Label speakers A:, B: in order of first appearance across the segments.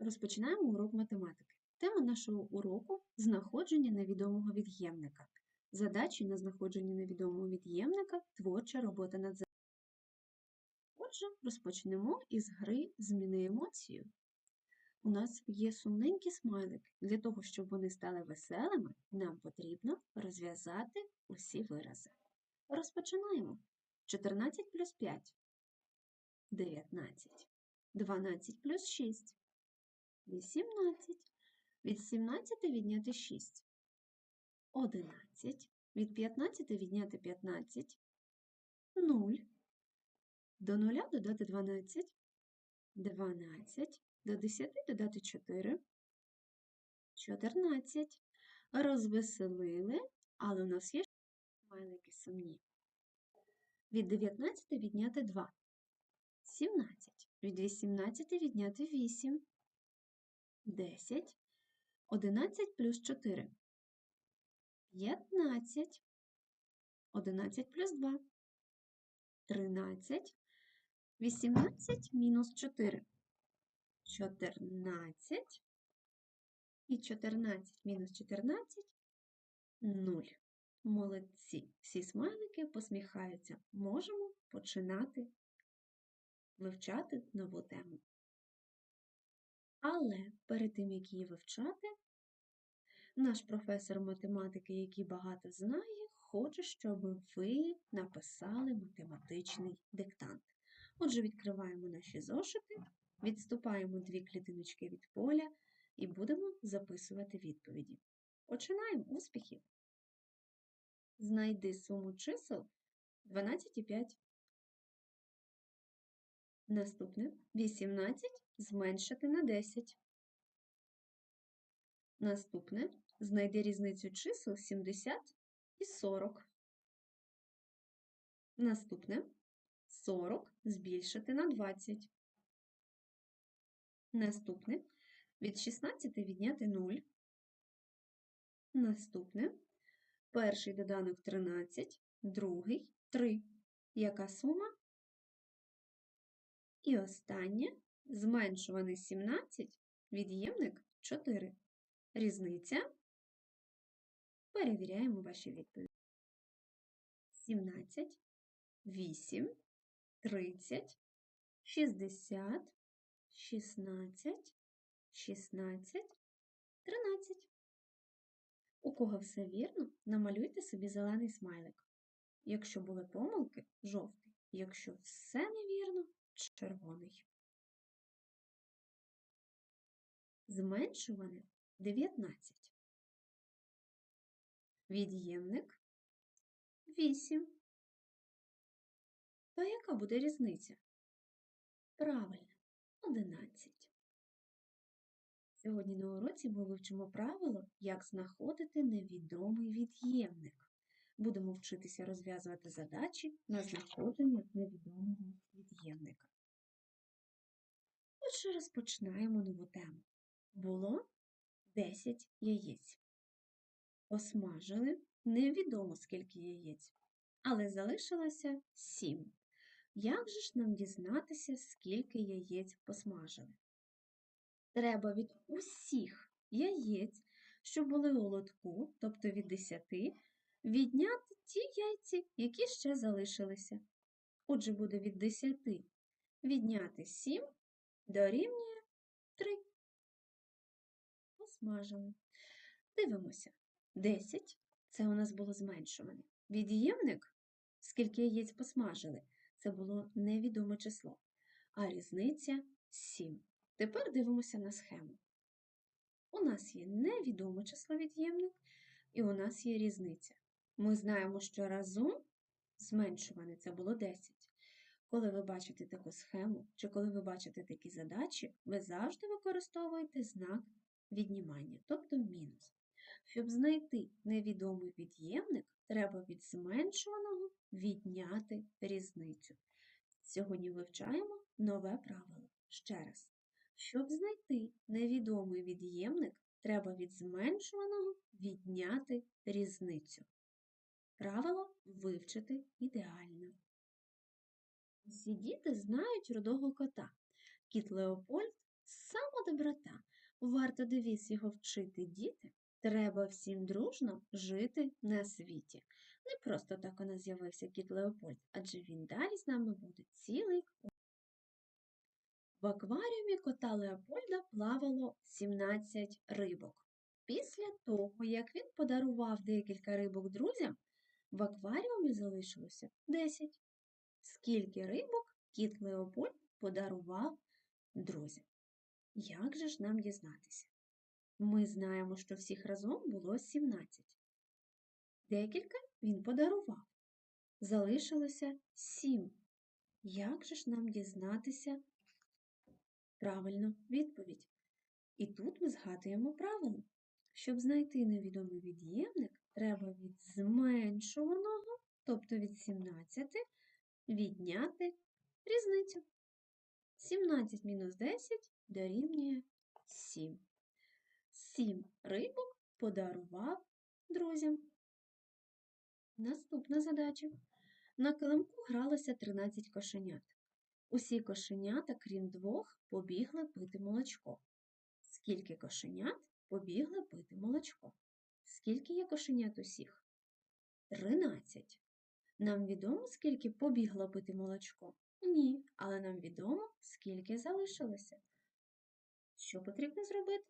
A: Розпочинаємо урок математики. Тема нашого уроку знаходження невідомого від'ємника. Задачі на знаходження невідомого від'ємника творча робота над задачею. Отже, розпочнемо із гри Зміни емоцію. У нас є сумненькі смайлики. Для того, щоб вони стали веселими, нам потрібно розв'язати усі вирази. Розпочинаємо. 14 плюс 5 – 19. 12 плюс 6 18. Від 17 відняти 6. 11. Від 15 відняти 15. 0. До 0 додати 12. 12. До 10 додати 4. 14. Розвеселили, але у нас є смайлики сумні. Від 19 відняти 2. 17. Від 18 відняти 8. 10. 11 плюс 4. 15. 11 плюс 2. 13. 18 мінус 4. 14. І 14 мінус 14 – 0. Молодці. Всі смайлики посміхаються. Можемо починати вивчати нову тему. Але перед тим, як її вивчати, наш професор математики, який багато знає, хоче, щоб ви написали математичний диктант. Отже, відкриваємо наші зошити, відступаємо дві клітиночки від поля і будемо записувати відповіді. Починаємо успіхів! Знайди суму чисел 12 і 5. Наступне 18 зменшити на 10. Наступне знайди різницю чисел 70 і 40. Наступне 40 збільшити на 20. Наступне від 16 відняти 0. Наступне перший доданок 13, другий 3. Яка сума? І останнє зменшуваний 17, від'ємник 4. Різниця. Перевіряємо ваші відповіді. 17, 8, 30, 60, 16, 16, 13. У кого все вірно, намалюйте собі зелений смайлик. Якщо були помилки жовтий. Якщо все невірно, червоний. Зменшуване 19. Від'ємник 8. То яка буде різниця? Правильно, 11. Сьогодні на уроці ми вивчимо правило, як знаходити невідомий від'ємник. Будемо вчитися розв'язувати задачі на знаходження невідомого від'ємника. Отже, розпочинаємо нову тему. Було 10 яєць. Посмажили невідомо скільки яєць, але залишилося 7. Як же ж нам дізнатися, скільки яєць посмажили? Треба від усіх яєць, що були у лотку, тобто від 10, відняти ті яйці, які ще залишилися. Отже, буде від 10 відняти 7 дорівнює 3. Посмажили. Дивимося. 10 це у нас було зменшуване. Від'ємник, скільки яєць посмажили, це було невідоме число, а різниця 7. Тепер дивимося на схему. У нас є невідоме число від'ємник, і у нас є різниця. Ми знаємо, що разом зменшуване це було 10. Коли ви бачите таку схему, чи коли ви бачите такі задачі, ви завжди використовуєте знак віднімання, тобто мінус. Щоб знайти невідомий від'ємник, треба від зменшуваного відняти різницю. Сьогодні вивчаємо нове правило. Ще раз. Щоб знайти невідомий від'ємник, треба від зменшуваного відняти різницю. Правило вивчити ідеально. Всі діти знають рудого кота. Кіт Леопольд О, доброта! Варто девіз його вчити, діти. Треба всім дружно жити на світі. Не просто так у нас з'явився кіт Леопольд, адже він далі з нами буде цілий. В акваріумі кота Леопольда плавало 17 рибок. Після того, як він подарував декілька рибок друзям, в акваріумі залишилося 10. Скільки рибок кіт Леопольд подарував друзям? Як же ж нам дізнатися? Ми знаємо, що всіх разом було 17. Декілька він подарував. Залишилося 7. Як же ж нам дізнатися правильну відповідь? І тут ми згадуємо правило. Щоб знайти невідомий від'ємник, треба від зменшуваного, тобто від 17, відняти різницю. 17 мінус 10 дорівнює 7. 7 рибок подарував друзям. Наступна задача. На килимку гралося 13 кошенят. Усі кошенята, крім двох, побігли пити молочко. Скільки кошенят побігли пити молочко? Скільки є кошенят усіх? 13. Нам відомо, скільки побігло пити молочко? Ні, але нам відомо, скільки залишилося. Що потрібно зробити?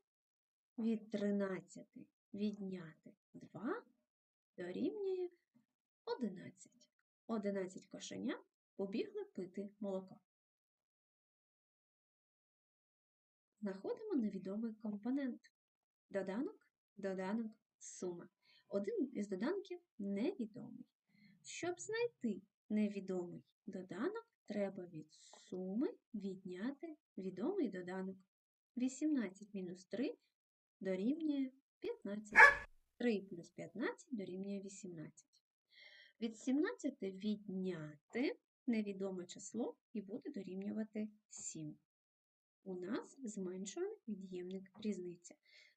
A: Від 13 відняти 2 дорівнює 11. 11 кошенят побігли пити молоко. Знаходимо невідомий компонент. Доданок, доданок, сума. Один із доданків невідомий. Щоб знайти невідомий доданок, треба від суми відняти відомий доданок. 18 мінус 3 дорівнює 15. 3 плюс 15 дорівнює 18. Від 17 відняти невідоме число і буде дорівнювати 7. У нас зменшуваний від'ємник різниця.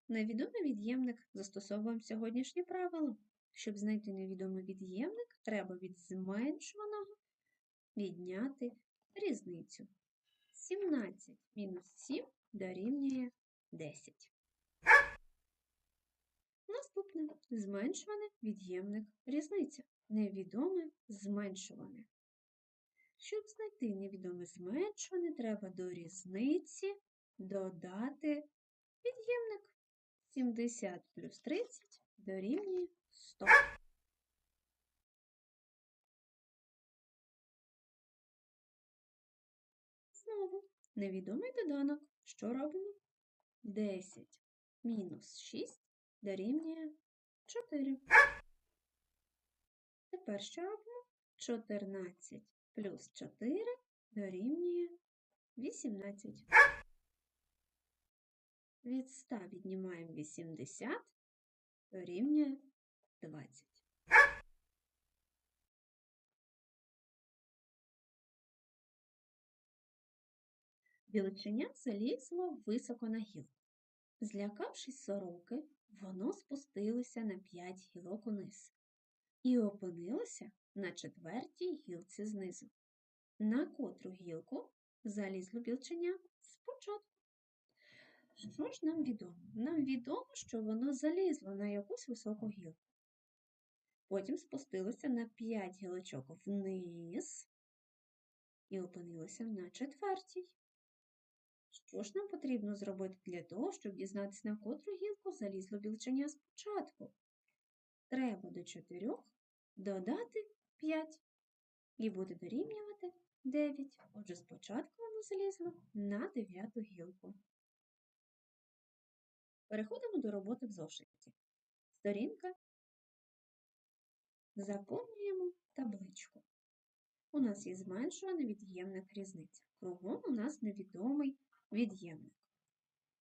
A: Невідомий від'ємник застосовуємо сьогоднішнє правило. Щоб знайти невідомий від'ємник, треба від зменшуваного відняти різницю. 17 мінус 7 дорівнює 10. Наступне зменшуване від'ємник різниця. Невідоме зменшуване. Щоб знайти невідоме зменшуване, треба до різниці додати від'ємник. 70 плюс 30 дорівнює 100. Знову невідомий доданок. Що робимо? 10 мінус 6 дорівнює 4. Тепер що робимо? 14 плюс 4 дорівнює 18. Від 100 віднімаємо 80 дорівнює 20. Білоченя залізло високо на гілку. Злякавшись сороки, воно спустилося на п'ять гілок униз і опинилося на четвертій гілці знизу. На котру гілку залізло білченя спочатку. Що ж нам відомо? Нам відомо, що воно залізло на якусь високу гілку. Потім спустилося на п'ять гілочок вниз і опинилося на четвертій. Що ж нам потрібно зробити для того, щоб дізнатися, на котру гілку залізло білченя спочатку? Треба до 4 додати 5 і буде дорівнювати 9. Отже, спочатку воно залізло на 9 гілку. Переходимо до роботи в зошиті. Сторінка. Заповнюємо табличку. У нас є зменшуваний від'ємник різниця. Кругом у нас невідомий від'ємник.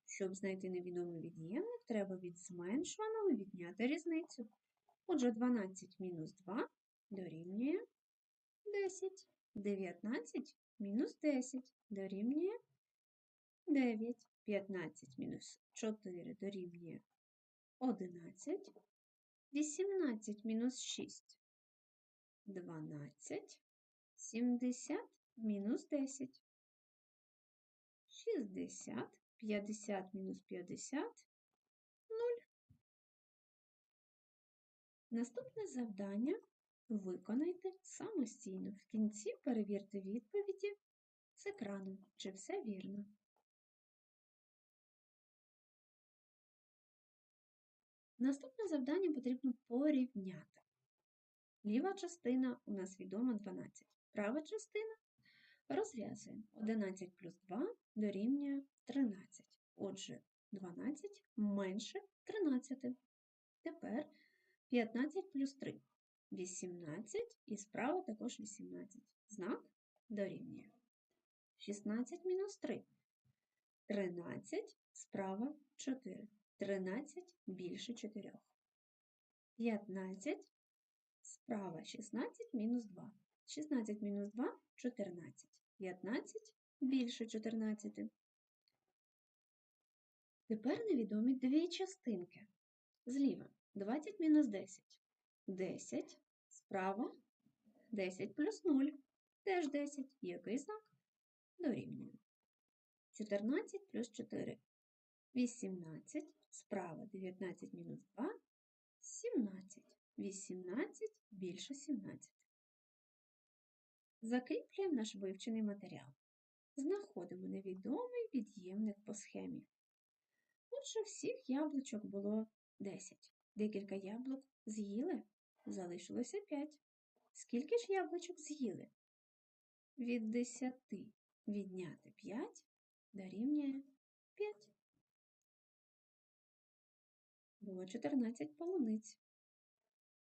A: Щоб знайти невідомий від'ємник, треба від зменшуваного відняти різницю. Отже, 12 мінус 2 дорівнює 10. 19 мінус 10 дорівнює 9. 15 мінус 4 дорівнює 11. 18 мінус 6 12. 70 мінус 10. 60 50 мінус 50 0. Наступне завдання виконайте самостійно. В кінці перевірте відповіді з екрану, чи все вірно. Наступне завдання потрібно порівняти. Ліва частина у нас відома 12. Права частина розв'язуємо. 11 плюс 2 дорівнює 13. Отже, 12 менше 13. Тепер 15 плюс 3 18 і справа також 18. Знак дорівнює. 16 мінус 3 13, справа 4. 13 більше 4. 15, справа 16 мінус 2. 16 мінус 2 14. 15 більше 14. Тепер невідомі дві частинки. Зліва 20 мінус 10. 10, справа 10 плюс 0. Теж 10. Який знак? Дорівнює. 14 плюс 4. 18, справа 19 мінус 2, 17. 18 більше 17. Закріплюємо наш вивчений матеріал. Знаходимо невідомий від'ємник по схемі. Отже, всіх яблучок було 10. Декілька яблук з'їли, залишилося 5. Скільки ж яблучок з'їли? Від 10 відняти 5 дорівнює 5. Було 14 полуниць.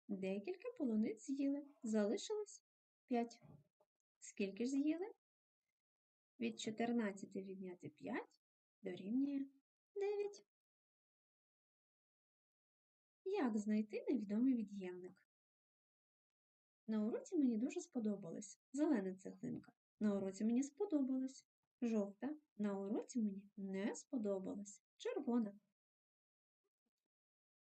A: Декілька полуниць з'їли, залишилось 5. Скільки ж з'їли? Від 14 відняти 5 дорівнює 9. Як знайти невідомий від'ємник? На уроці мені дуже сподобалась зелена цеглинка. На уроці мені сподобалась жовта. На уроці мені не сподобалась червона.